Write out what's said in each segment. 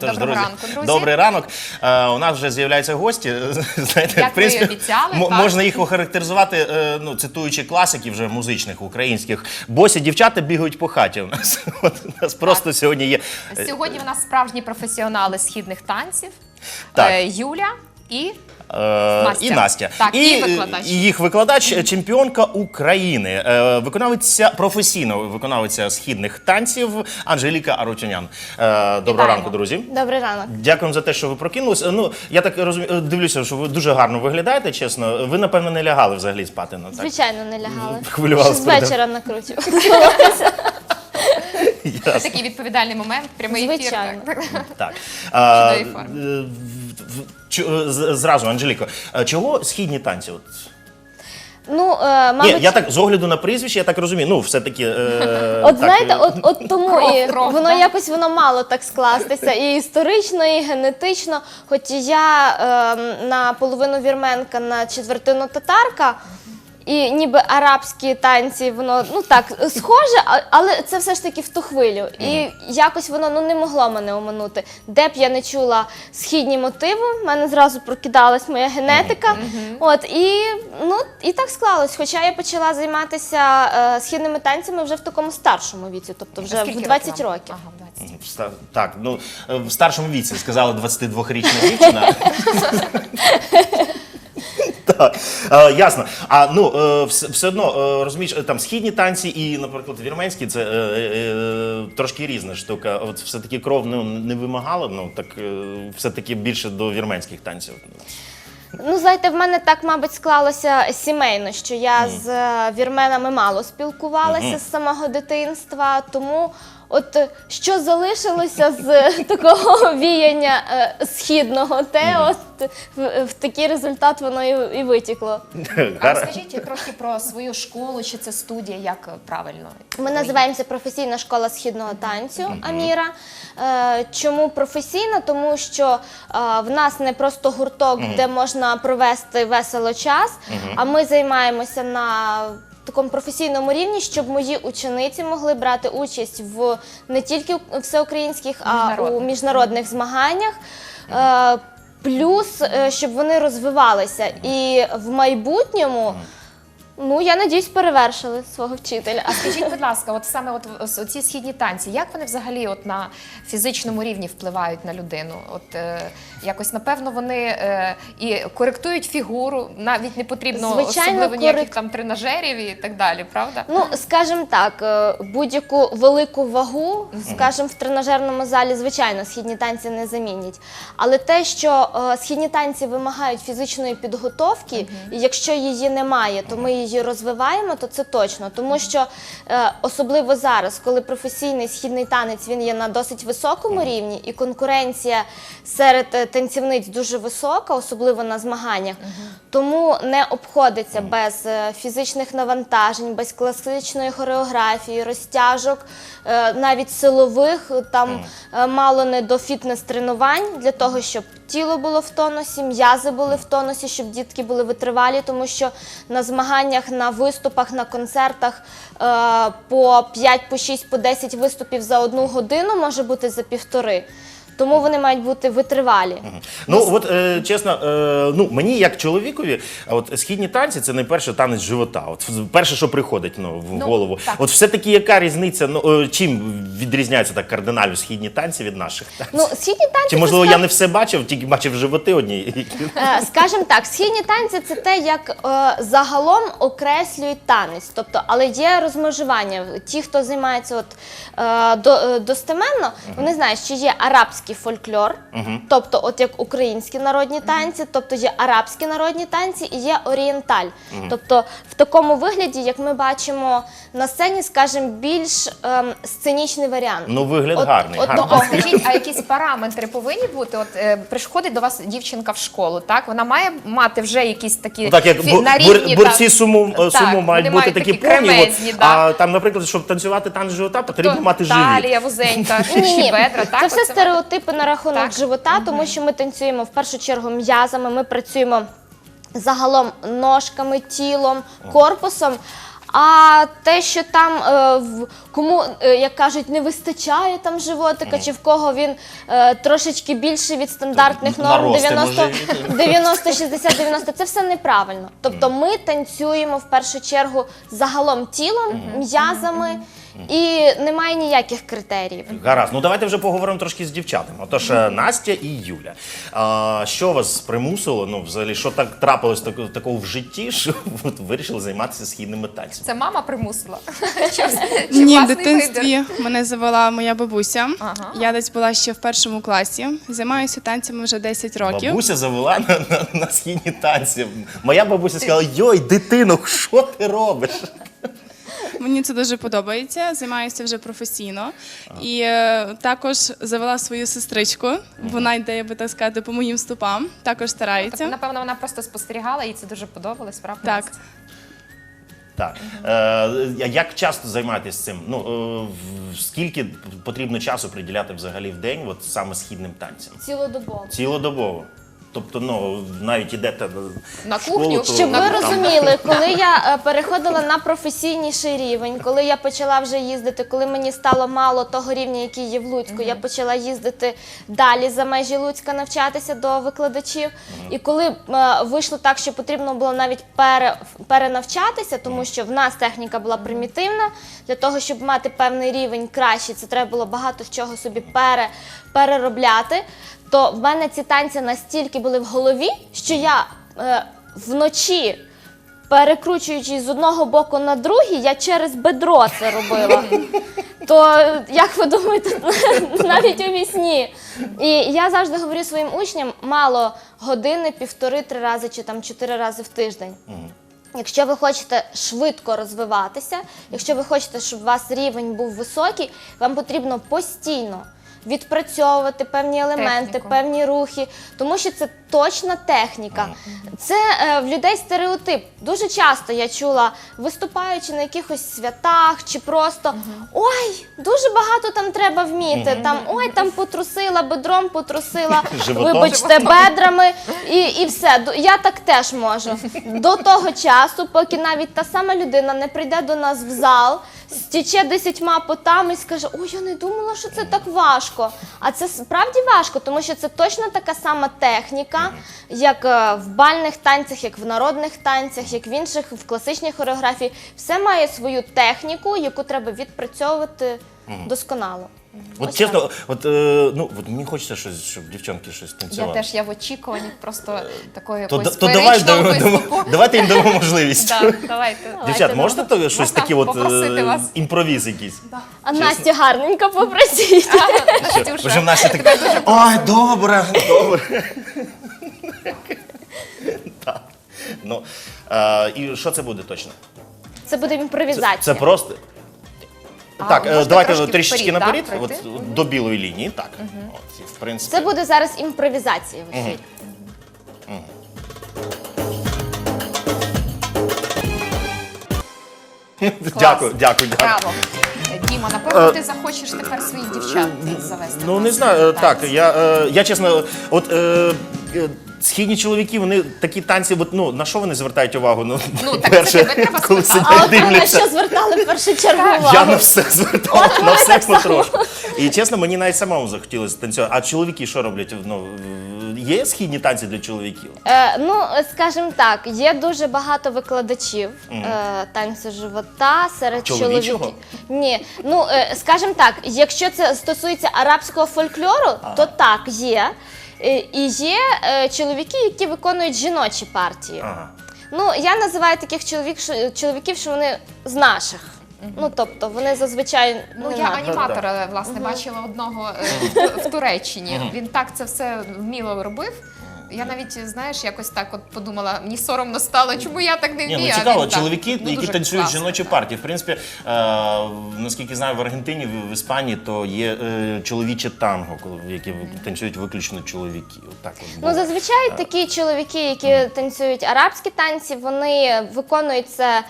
Тож, Доброго друзі, ранку, друзі. добрий ранок. Е, у нас вже з'являються гості. Знаєте, Як в принципі, ви і обіцяли, так. можна їх охарактеризувати, е, ну, цитуючи класиків вже музичних українських. Босі дівчата бігають по хаті у нас. От у нас просто сьогодні є. е, Сьогодні у нас справжні професіонали східних танців. Так. Е, Юля і Настя. І Настя. Так, і е, викладач. і їх викладач, е, чемпіонка України, е, виконавиця професійно виконавиця східних танців Анжеліка Арутюнян. Е, Доброго ранку, друзі. Добрий ранок. Дякуємо за те, що ви прокинулися. Ну я так розумію, дивлюся, що ви дуже гарно виглядаєте. Чесно, ви напевно не лягали взагалі спати. Ну, так? Звичайно, не лягали. Хвилювалась Ще з вечора накручувала. Ясно. такий відповідальний момент, прямий ефір. так. Так. А, Зразу, Анжеліко, е, чого східні танці? От Ну, е, Ні, я так з огляду на прізвище, я так розумію. Ну, все-таки. Е, от так, знаєте, е, от, от тому Кров, і кров, воно так? якось воно мало так скластися. І історично, і генетично. Хоч я е, наполовину вірменка, на четвертину татарка. І ніби арабські танці, воно ну так схоже, а- але це все ж таки в ту хвилю. І якось воно ну не могло мене оминути. Де б я не чула східні мотиви, в мене зразу прокидалась моя генетика. От і ну і так склалось. Хоча я почала займатися е, східними танцями вже в такому старшому віці, тобто вже Скільки в 20 вам? років. Ага, 20. в ста- Так, ну е, в старшому віці сказала 22-річна дівчина. Так, е, ясно. А ну е, все, все одно е, розумієш, е, там східні танці і, наприклад, вірменські це е, е, трошки різна штука. От все-таки кров ну, не вимагала, ну так е, все-таки більше до вірменських танців. Ну, знаєте, в мене так, мабуть, склалося сімейно, що я з е, вірменами мало спілкувалася з самого дитинства, тому. От е, що залишилося з е, такого віяння е, східного, те от в, в такий результат воно і, і витікло. А розкажіть трохи про свою школу, чи це студія, як правильно? Ми називаємося професійна школа східного танцю Аміра. Е, Чому професійна? Тому що е, в нас не просто гурток, де можна провести весело час, а ми займаємося на такому професійному рівні, щоб мої учениці могли брати участь в не тільки у всеукраїнських, а у Міжнародних. міжнародних змаганнях. Е, Плюс, е, щоб вони розвивалися і в майбутньому, ну я надіюсь, перевершили свого вчителя. А скажіть, будь ласка, от саме от ці східні танці, як вони взагалі от на фізичному рівні впливають на людину? От е, якось напевно вони е, і коректують фігуру, навіть не потрібно Звичайно, особливо ніяких корек- там тренажерів і так далі, правда? Ну, скажімо так, е, будь-яку велику вагу, скажімо, в тренажерному залі, звичайно, східні танці не замінять. Але те, що е, східні танці вимагають фізичної підготовки, і якщо її немає, то ми її розвиваємо, то це точно. Тому що е, особливо зараз, коли професійний східний танець він є на досить високому рівні, і конкуренція серед е, танцівниць дуже висока, особливо на змаганнях. Тому не обходиться без е, фізичних навантажень, без класичної хореографії, розтяжок, е, навіть силових. Там е, мало не до фітнес-тренувань для того, щоб тіло було в тонусі, м'язи були в тонусі, щоб дітки були витривалі, тому що на змаганнях, на виступах, на концертах е, по 5, по 6, по 10 виступів за одну годину може бути за півтори. Тому вони мають бути витривалі. Ну от е, чесно, е, ну мені як чоловікові, от східні танці це найперше танець живота. От перше, що приходить ну, в Ну, голову. так. От все-таки яка різниця? Ну е, чим відрізняються так кардинально східні танці від наших танців? Ну, східні танці Чи це можливо я не все бачив, тільки бачив животи одні. Е, Скажімо так, східні танці це те, як е, загалом окреслюють танець. Тобто, але є розмежування. Ті, хто займається от, е, до, е, достеменно, вони знають, що є арабський фольклор, тобто, от як українські народні танці, тобто є арабські народні танці і є орієнталь. Тобто, в такому вигляді, як ми бачимо на сцені, скажімо, більш ем, сценічний варіант. Ну, вигляд От- гарний. от гарний. Ну, а скажіть, а якісь параметри повинні бути? От е, приходить до вас дівчинка в школу, так? Вона має мати вже якісь такі Ну, так як фі- бу- на бур- рівні, борці так. суму, Так, суму вони мають бути такі повні, от, да. а там, наприклад, щоб танцювати танець живота, потрібно мати живіт. Талія вузенька, Ні, бедра, так? це все Оце стереотипи на рахунок Так. живота, тому що ми танцюємо в першу чергу м'язами, ми працюємо загалом ножками, тілом, корпусом. А те, що там е, в кому, е, як кажуть, не вистачає там животика, чи в кого він е, трошечки більший від стандартних Тобто норм нарости 90, може. 90, 60, 90, це все неправильно. Тобто ми танцюємо в першу чергу загалом тілом, м'язами, і немає ніяких критеріїв. Гаразд, ну давайте вже поговоримо трошки з дівчатами. Отож, е, Настя і Юля. А, що вас примусило? Ну, взагалі, що так трапилось тако- такого в житті, що ви вирішили займатися східними танцями? Це мама примусила? Чи, чи Ні, в власний дитинстві мене завела моя бабуся. Ага. Я десь була ще в першому класі. Займаюся танцями вже 10 років. Бабуся завела на, на, на східні танці. Моя бабуся сказала: Йой, дитино, що ти робиш? Мені це дуже подобається. Займаюся вже професійно. І е, також завела свою сестричку. Вона йде, я би так сказати, по моїм стопам. Також старається. Напевно, вона просто спостерігала, їй це дуже подобалось, правда? Так. Так. Е, як часто займаєтесь цим? Ну, е, в- скільки потрібно часу приділяти взагалі в день, от саме східним танцям? Цілодобово. Цілодобово. Тобто, ну, навіть ідете На в школу, кухню, то Щоб ви там- розуміли, коли я е, переходила на професійніший рівень, коли я почала вже їздити, коли мені стало мало того рівня, який є в Луцьку, я почала їздити далі за межі Луцька навчатися до викладачів. І коли е, вийшло так, що потрібно було навіть пере, перенавчатися, тому що в нас техніка була примітивна, для того, щоб мати певний рівень кращий, це треба було багато чого собі пере, переробляти. То в мене ці танці настільки були в голові, що я е, вночі, перекручуючись з одного боку на другий, я через бедро це робила. То як ви думаєте, навіть у вісні. І я завжди говорю своїм учням мало години, півтори-три рази чи там чотири рази в тиждень. Якщо ви хочете швидко розвиватися, якщо ви хочете, щоб у вас рівень був високий, вам потрібно постійно відпрацьовувати певні елементи, Техніку. певні рухи, тому що це точна техніка. Це е, в людей стереотип. Дуже часто я чула, виступаючи на якихось святах чи просто ой, дуже багато там треба вміти. Там ой, там потрусила, бедром потрусила, Животом. вибачте, бедрами і, і все. До- Я так теж можу. До того часу, поки навіть та сама людина не прийде до нас в зал, стіче десятьма потами і скаже: Ой, я не думала, що це так важко. А це справді важко, тому що це точно така сама техніка, як е, в бальних танцях, як в народних танцях, як в інших, в класичній хореографії. Все має свою техніку, яку треба відпрацьовувати досконало. От Ось чесно, от, е, ну, от мені хочеться щось, щоб дівчонки щось Я теж я в очікуванні просто такої То, якоїсь то давай дамо- дамо- давайте їм дамо можливість. Да, давайте. Дівчат, можете то щось таке от попросити е, вас? імпровіз якийсь? А Настя гарненько попросіть. Настюша, Вже в нас так. Ой, добре, добре. Так. Ну, е, і що це буде точно? Це буде Це, імпровізація. це просто. Так, е, можна давайте трошки трішечки вперед, наперед, да, от, пройти? до білої лінії. Так. От, і, в принципі. Це буде зараз імпровізація в ефірі. Дякую, дякую, дякую. Браво. Діма, напевно, ти захочеш тепер своїх дівчат завести. Ну не знаю, е, так. Я, е, я чесно, от е, е, східні чоловіки, вони такі танці, от, ну на що вони звертають увагу? Ну, Ну, так це тебе треба коли спитати. А от ви на дивляться. що звертали в першу чергу Я на все звертав, на все потрошку. І чесно, мені навіть самому захотілося танцювати. А чоловіки що роблять? Ну, є східні танці для чоловіків? Е, ну, скажімо так, є дуже багато викладачів е, танцю живота серед Чоловічого? чоловіків. Ні, ну е, скажімо так, якщо це стосується арабського фольклору, то так є. Е, І є е, чоловіки, які виконують жіночі партії. Ага. Ну, я називаю таких чоловік, що- чоловіків, що вони з наших. Ну, тобто, вони зазвичай Ну, не я аніматора, власне, бачила одного е, в, в Туреччині. Він так це все вміло робив. Я навіть, знаєш, якось так от подумала, мені соромно стало, чому я так не Ні, вмію. ну а цікаво, він так. чоловіки, Ну, які дуже танцюють класно. жіночі партії. В принципі, е, наскільки знаю, в Аргентині, в, в Іспанії, то є е, чоловіче танго, коли- танцюють виключно чоловіки. От так от Ну, зазвичай такі чоловіки, які танцюють арабські танці, вони виконують це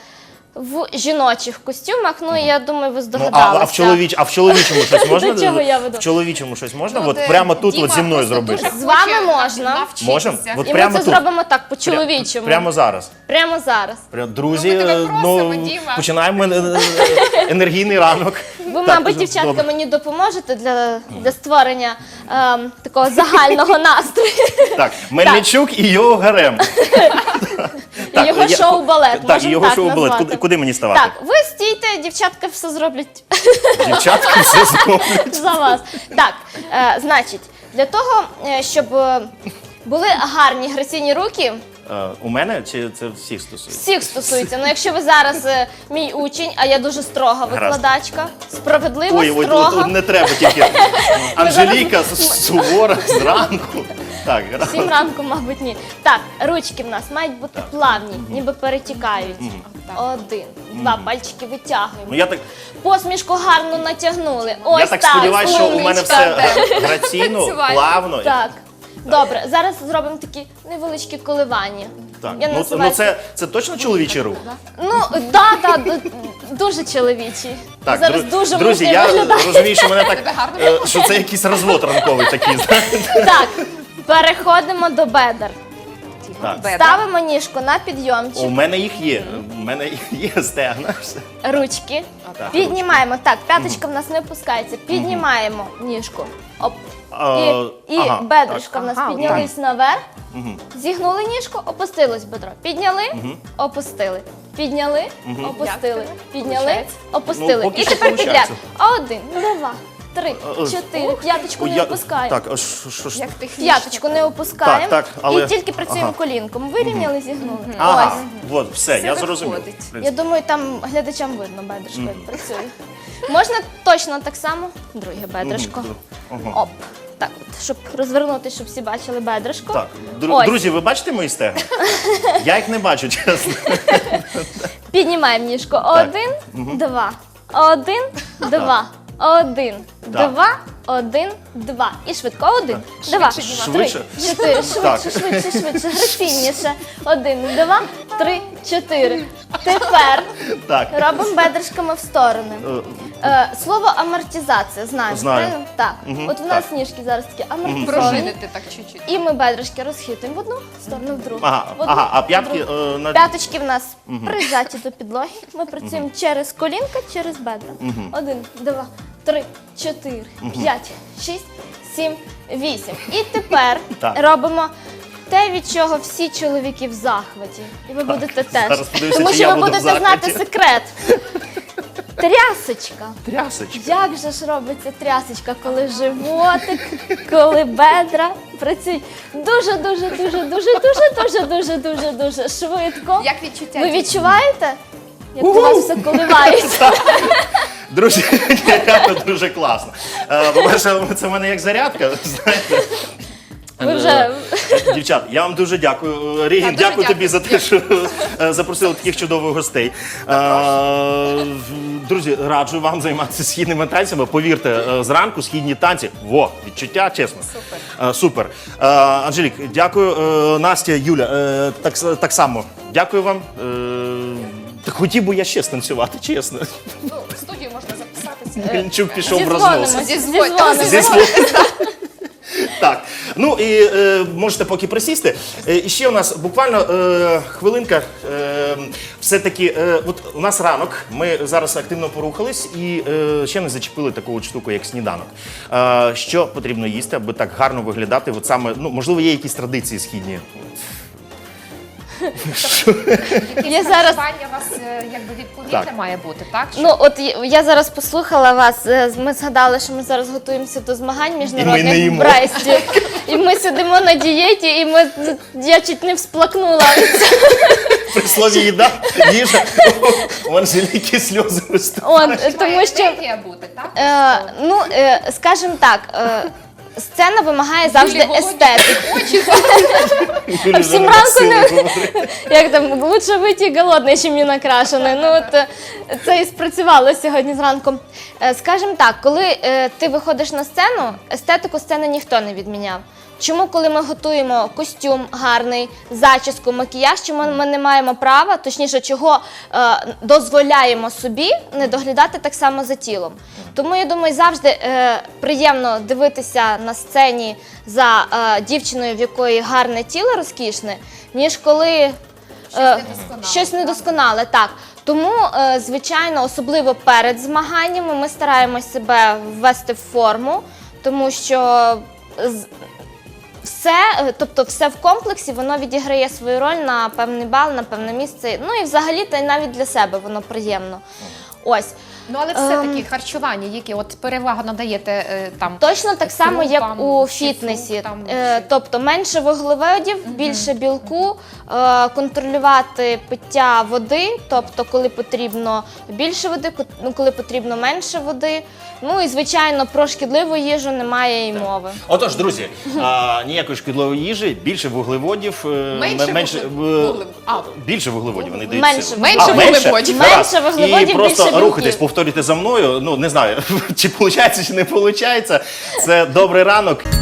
в жіночих костюмах. Ну, я думаю, ви Ну, а, здогадалися. а, в чоловіч, а в чоловічому щось можна? До чого я веду? В чоловічому щось можна? Ну, от прямо тут Діма от зі мною зробити. З вами можна. От І ми це тут. зробимо так, по-чоловічому. Прямо зараз. Прямо зараз. Прям, друзі, Ну, ми тебе просимо, Діма. починаємо е, е, енергійний ранок. Ви, Так, мабуть, добре. дівчатка, мені допоможете для, для створення ем, такого загального настрою. Так, Мельничук і його гарем. І його я- шоу-балет, Так, можемо його так шоу-балет. назвати. Куди, куди мені ставати? Так, ви стійте, дівчатка все зроблять Дівчатка все зроблять. за вас. Так, е, значить, для того, е, щоб е, були гарні граційні руки, Е, У мене чи це всіх стосується? всіх стосується. Ну, якщо ви зараз е, мій учень, а я дуже строга викладачка, справедлива, Ой, ой, строга. не треба тільки. Анжеліка с- сувора зранку. Так, Сім ранку, мабуть, ні. Так, ручки в нас мають бути плавні, ніби перетікають. Один, два пальчики Ну витягуємо. я так, Посмішку гарно натягнули. Ось я так сподіваюся, що у мене все граційно, плавно. Так. Добре, зараз зробимо такі невеличкі коливання. Так, Я ну, називаю ну це, це точно чоловічий рух? Ну, да, да, дуже чоловічий. Так, зараз дру- дуже друзі, мужньо я виглядає. розумію, що мене так, е, що це якийсь розвод ранковий такий. знаєте. Так, переходимо до бедер. Так. Бедра. Ставимо ніжку на підйомчик, У мене їх є. У мене є стегна. ручки. Так, Піднімаємо. Так, п'яточка в нас не опускається. Піднімаємо ніжку. Оп. А, І, і ага, бедрышка в нас Ага, піднялись наверх. Зігнули ніжку, опустилось бедро. Підняли, опустили. Підняли, опустили. Підняли, Получається? опустили. Ну, поки і що тепер підряд. получається. Один, два, три, Е, чотири. П'яточку не я- опускаємо. Так, а що що ж? Як технічно. П'яточку не опускаємо. Так, так, але- І тільки працюємо ага. колінком. Вирівняли, зігнули. Ага, Ось. от, все, я зрозумів. виходить. В Я думаю, там глядачам видно бедришко, як працює. Можна точно так само. Друге бедришко. Оп. Так, от, щоб розвернути, щоб всі бачили бедришко. Так, дру- Ось. друзі, ви бачите мої стегна? Я їх не бачу, чесно. Піднімаємо ніжку. Один, два. Один, два. Один, Так. два, один, два. І швидко. Один, два, три, Швидше? чотири. Швидше, Так. швидше, швидше. Граційніше. Один, два, три, чотири. Тепер Так. робимо бедришками в сторони. Е, слово амортизація, знаємо. Знаю. правильно? Так. От в нас ніжки зараз такі амортизовані. Пружинити так чуть-чуть. І ми бедришки розхитуємо в одну сторону, в другу. Ага, в одну, ага, а в п'ятки другу. е, на П'яточки в нас прижаті до підлоги. Ми працюємо через колінка, через бедра. Один, два, три, чотири, п'ять, шість, сім, вісім. І тепер Так. робимо. Те, від чого всі чоловіки в захваті. І ви будете теж. Зараз подивлюся, Тому чи що я ви буду в будете знати захваті. секрет. Трясочка. трясочка. Як же ж робиться трясочка, коли животик, коли бедра працюють дуже, дуже, дуже, дуже, дуже, дуже, дуже, дуже, дуже швидко. Як відчуття? Ви відчуваєте? Як у вас все коливається? Друзі, реально дуже класно. Е, По-перше, це в мене як зарядка, знаєте. Ви вже Е, Дівчат, я вам дуже дякую. Регін, дуже дякую тобі дякую. за те, що е, запросили таких чудових гостей. Е, Друзі, раджу вам займатися східними танцями. Повірте, е, зранку східні танці. Во, відчуття, чесно. Супер. Супер. Е, Анжелік, дякую. Е, Настя, Юля, е, так, с- так само. Дякую вам. Е, Так хотів би я ще станцювати, чесно. Ну, в Гринчук пішов в рознос. зізвонимося. Так, ну і е, можете поки присісти. Е, і ще у нас буквально е, хвилинка. Е, все-таки, е, от у нас ранок, ми зараз активно порухались і е, ще не зачепили таку от штуку, як сніданок. Е, що потрібно їсти, аби так гарно виглядати? От саме, ну, можливо, є якісь традиції східні. Я зараз у вас е, якби відповідне Так. має бути, так? Що- Ну, от я- я зараз послухала вас. е, Ми згадали, що ми зараз готуємося до змагань не міжнародних в їмо. Бресті. І ми сидимо на дієті, і ми я чуть не всплакнула. При слові їда, їжа, у Анжеліки сльози виступають. От, Має тому що енергія бути, так? Е, ну, е, скажімо так, е, сцена вимагає завжди естетики. Всім ранку не- Як там, лучше вийти голодний, чим не накрашений. Ну, от, е, це і спрацювало сьогодні зранку. скажем скажімо так, коли е, ти виходиш на сцену, естетику сцени ніхто не відміняв. Чому, коли ми готуємо костюм гарний, зачіску, макіяж, чому ми не маємо права, точніше, чого е, дозволяємо собі не доглядати так само за тілом? Тому я думаю, завжди е, приємно дивитися на сцені за е, дівчиною, в якої гарне тіло розкішне, ніж коли. Е, щось недосконале, так. Тому, е, звичайно, особливо перед змаганнями ми стараємось себе ввести в форму, тому що все, е, тобто все в комплексі, воно відіграє свою роль на певний бал, на певне місце. Ну і взагалі, та й навіть для себе воно приємно. Ось. Ну але все-таки харчування, які от перевагу надаєте е, там. Точно так само, як у чи фітнесі. Е, чи- Тобто менше вуглеводів, більше білку, е, контролювати пиття води, тобто коли потрібно більше води, ко- ну, коли потрібно менше води. Ну і звичайно, про шкідливу їжу немає і мови. Отож, друзі, а, ніякої шкідливої їжі, більше вуглеводів, е, Менше м- менше, е, вуглев- а. більше вуглеводів вони дають Менше сили. вуглеводів. Менше вуглеводів. Менше вуглеводів, І просто більше рухайтесь, білків. Повторюйте за мною. Ну не знаю, чи виходить, чи не виходить. Це добрий ранок.